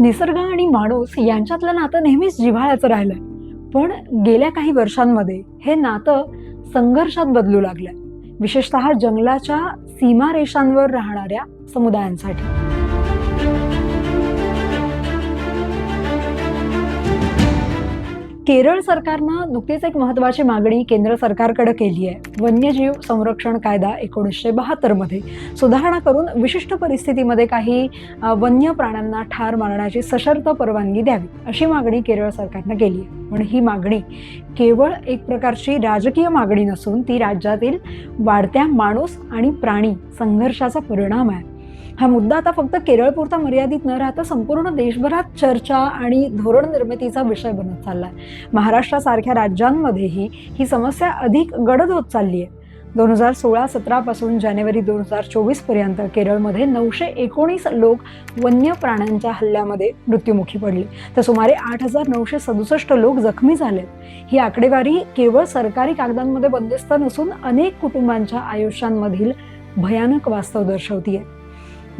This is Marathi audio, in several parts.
निसर्ग आणि माणूस यांच्यातलं नातं नेहमीच जिव्हाळ्याचं राहिलंय. पण गेल्या काही वर्षांमध्ये हे नातं संघर्षात बदलू लागलंय. विशेषतः जंगलाच्या सीमारेषांवर राहणाऱ्या समुदायांसाठी. केरळ सरकारनं नुकतीच एक महत्वाची मागणी केंद्र सरकारकडे केली आहे. वन्यजीव संरक्षण कायदा एकोणीसशे बहात्तरमध्ये सुधारणा करून विशिष्ट परिस्थितीमध्ये काही वन्य प्राण्यांना ठार मारण्याची सशर्त परवानगी द्यावी अशी मागणी केरळ सरकारनं केली आहे. पण ही मागणी केवळ एक प्रकारची राजकीय मागणी नसून ती राज्यातील वाढत्या माणूस आणि प्राणी संघर्षाचा परिणाम आहे. हा मुद्दा आता फक्त केरळपुरता मर्यादित न राहता संपूर्ण देशभरात चर्चा आणि धोरण निर्मितीचा विषय बनत चाललाय. महाराष्ट्रासारख्या राज्यांमध्येही ही समस्या अधिक गडद होत चालली आहे दोन हजार सोळा सतरापासून जानेवारी दोन हजार चोवीसपर्यंत केरळमध्ये नऊशे एकोणीस लोक वन्य प्राण्यांच्या हल्ल्यामध्ये मृत्युमुखी पडले. तर सुमारे आठ हजार नऊशे सदुसष्ट लोक जखमी झाले ही आकडेवारी केवळ सरकारी कागदांमध्ये बंदिस्त नसून अनेक कुटुंबांच्या आयुष्यांमधील भयानक वास्तव दर्शवतीये.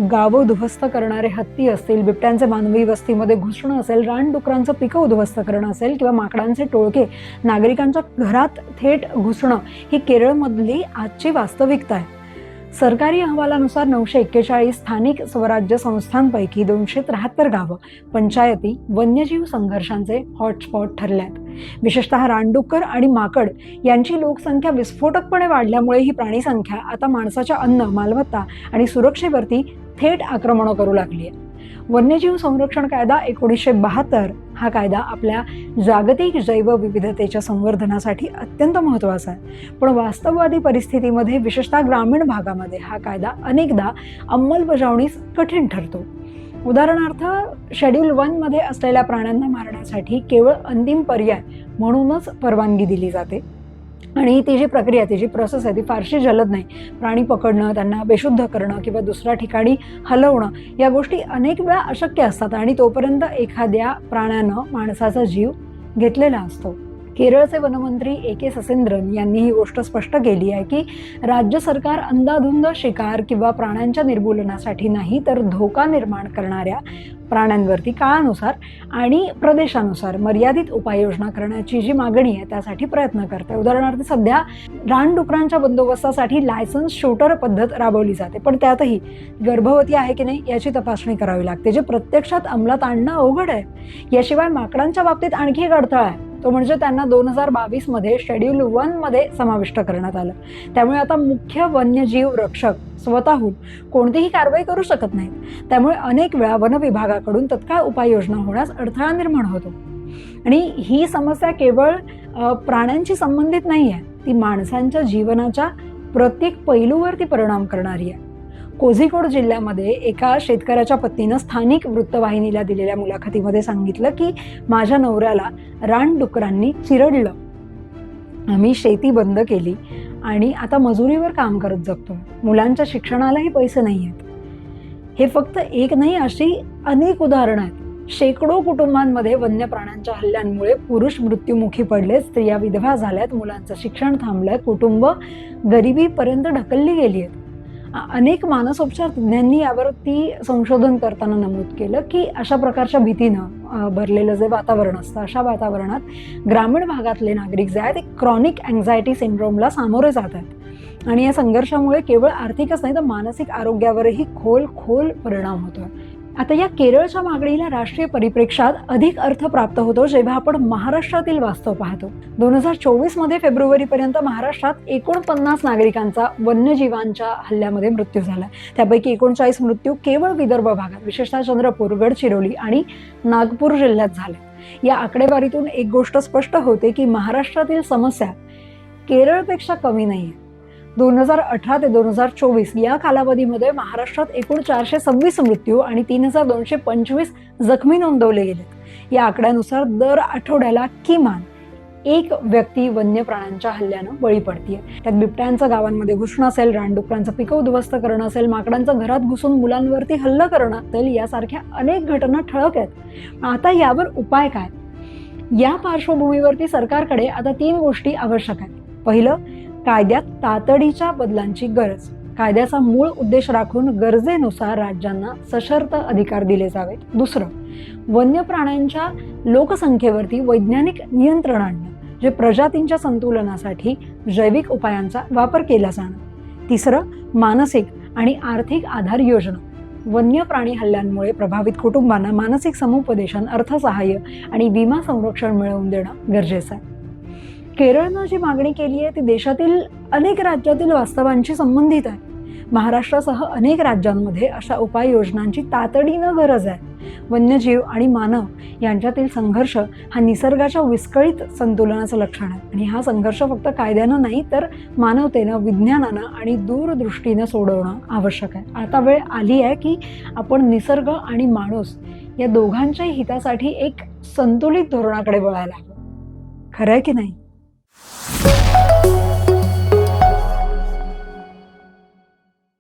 गावं उद्ध्वस्त करणारे हत्ती असतील बिबट्यांचे मानवी वस्तीमध्ये घुसणं असेल रानडुकरांचं पिकं उद्ध्वस्त करणं असेल किंवा माकडांचे टोळके नागरिकांच्या घरात थेट घुसणं ही केरळमधली आजची वास्तविकता आहे. सरकारी अहवालानुसार नऊशे एक्केचाळीस स्थानिक स्वराज्य संस्थांपैकी दोनशे त्र्याहत्तर गावं पंचायती वन्यजीव संघर्षांचे हॉटस्पॉट ठरले आहेत विशेषतः रानडुक्कर आणि माकड यांची लोकसंख्या विस्फोटकपणे वाढल्यामुळे ही प्राणी संख्या आता माणसाच्या अन्न मालमत्ता आणि सुरक्षेवरती थेट आक्रमणं करू लागली आहे. वन्यजीव संरक्षण कायदा एकोणीसशे बहात्तर हा कायदा आपल्या जागतिक जैवविविधतेच्या संवर्धनासाठी अत्यंत महत्त्वाचा आहे. पण वास्तववादी परिस्थितीमध्ये विशेषतः ग्रामीण भागामध्ये हा कायदा अनेकदा अंमलबजावणीस कठीण ठरतो. उदाहरणार्थ शेड्यूल वनमध्ये असलेल्या प्राण्यांना मारण्यासाठी केवळ अंतिम पर्याय म्हणूनच परवानगी दिली जाते. आणि ती जी प्रक्रिया ती जी प्रोसेस आहे ती फारशी जलद नाही. प्राणी पकडणं त्यांना बेशुद्ध करणं किंवा दुसऱ्या ठिकाणी हलवणं या गोष्टी अनेक वेळा अशक्य असतात आणि तोपर्यंत एखाद्या प्राण्यानं माणसाचा जीव घेतलेला असतो. केरळचे वनमंत्री ए के ससेंद्रन यांनी ही गोष्ट स्पष्ट केली आहे की राज्य सरकार अंधाधुंद शिकार किंवा प्राण्यांच्या निर्मूलनासाठी नाही तर धोका निर्माण करणाऱ्या प्राण्यांवरती काळानुसार आणि प्रदेशानुसार मर्यादित उपाययोजना करण्याची जी मागणी आहे त्यासाठी प्रयत्न करते उदाहरणार्थ सध्या रानडुकरांच्या बंदोबस्तासाठी लायसन्स शूटर पद्धत राबवली जाते पण त्यातही गर्भवती आहे की नाही याची तपासणी करावी लागते. जे प्रत्यक्षात अंमलात आणणं अवघड आहे याशिवाय माकडांच्या बाबतीत आणखी एक अडथळा आहे. तो म्हणजे त्यांना दोन हजार बावीसमध्ये शेड्यूल वनमध्ये समाविष्ट करण्यात आलं. त्यामुळे आता मुख्य वन्यजीव रक्षक स्वतःहून कोणतीही कारवाई करू शकत नाहीत. त्यामुळे अनेक वेळा वन विभागाकडून तत्काळ उपाययोजना होण्यास अडथळा निर्माण होतो. आणि ही समस्या केवळ प्राण्यांशी संबंधित नाही आहे ती माणसांच्या जीवनाच्या प्रत्येक पैलूवरती परिणाम करणारी आहे. कोझिकोड जिल्ह्यामध्ये एका शेतकऱ्याच्या पत्नीनं स्थानिक वृत्तवाहिनीला दिलेल्या मुलाखतीमध्ये सांगितलं की माझ्या नवऱ्याला रानडुकरांनी चिरडलं. आम्ही शेती बंद केली आणि आता मजुरीवर काम करत जगतो. मुलांच्या शिक्षणालाही पैसे नाही आहेत. हे फक्त एक नाही अशी अनेक उदाहरणं आहेत. शेकडो कुटुंबांमध्ये वन्य प्राण्यांच्या हल्ल्यांमुळे पुरुष मृत्युमुखी पडले स्त्रिया विधवा झाल्यात मुलांचं शिक्षण थांबलंय कुटुंब गरिबीपर्यंत ढकलली गेली आहेत. अनेक मानसोपचार तज्ज्ञांनी यावरती संशोधन करताना नमूद केलं की अशा प्रकारच्या भीतीनं भरलेलं जे वातावरण असतं अशा वातावरणात ग्रामीण भागातले नागरिक जे आहेत ते क्रॉनिक अँझायटी सिंड्रोमला सामोरे जात आहेत. आणि या संघर्षामुळे केवळ आर्थिकच नाही तर मानसिक आरोग्यावरही खोल खोल परिणाम होतो आता या केरळच्या मागणीला राष्ट्रीय परिप्रेक्षात अधिक अर्थ प्राप्त होतो जेव्हा आपण महाराष्ट्रातील वास्तव पाहतो. दोन हजार चोवीसमध्ये फेब्रुवारीपर्यंत महाराष्ट्रात एकोणपन्नास नागरिकांचा वन्यजीवांच्या हल्ल्यामध्ये मृत्यू झाला. त्यापैकी एकोणचाळीस मृत्यू केवळ विदर्भ भागात विशेषतः चंद्रपूर गडचिरोली आणि नागपूर जिल्ह्यात झाले. या आकडेवारीतून एक गोष्ट स्पष्ट होते की महाराष्ट्रातील समस्या केरळपेक्षा कमी नाही दोन हजार अठरा ते दोन हजार चोवीस या कालावधीमध्ये महाराष्ट्रात एकूण चारशे सव्वीस मृत्यू आणि तीन हजार दोनशे पंचवीस जखमी नोंदवले गेलेत या आकड्यानुसार दर आठवड्याला किमान एक व्यक्ती वन्य प्राण्यांच्या हल्ल्यानं बळी पडतीये. त्यात बिबट्यांचं गावांमध्ये घुसणं असेल रानडुकरांचं पिकं उद्ध्वस्त करणं असेल माकडांचं घरात घुसून मुलांवरती हल्ला करणं असेल यासारख्या अनेक घटना ठळक आहेत. आता यावर उपाय काय? या पार्श्वभूमीवरती सरकारकडे आता तीन गोष्टी आवश्यक आहेत. पहिलं कायद्यात तातडीच्या बदलांची गरज. कायद्याचा मूळ उद्देश राखून गरजेनुसार राज्यांना सशर्त अधिकार दिले जावेत. दुसरं वन्य प्राण्यांच्या लोकसंख्येवरती वैज्ञानिक नियंत्रण आणणं जे प्रजातींच्या संतुलनासाठी जैविक उपायांचा वापर केला जाणं तिसरं मानसिक आणि आर्थिक आधार योजना. वन्य प्राणी हल्ल्यांमुळे प्रभावित कुटुंबांना मानसिक समुपदेशन अर्थसहाय्य आणि विमा संरक्षण मिळवून देणं गरजेचं आहे. केरळनं जी मागणी केली आहे ती देशातील अनेक राज्यातील वास्तवांशी संबंधित आहे. महाराष्ट्रासह अनेक राज्यांमध्ये अशा उपाययोजनांची तातडीनं गरज आहे. वन्यजीव आणि मानव यांच्यातील संघर्ष हा निसर्गाच्या विस्कळीत संतुलनाचं लक्षण आहे. आणि हा संघर्ष फक्त कायद्यानं नाही तर मानवतेनं विज्ञानानं आणि दूरदृष्टीनं सोडवणं आवश्यक आहे. आता वेळ आली आहे की आपण निसर्ग आणि माणूस या दोघांच्याही हितासाठी एक संतुलित धोरणाकडे वळायला हवं. खरं आहे की नाही?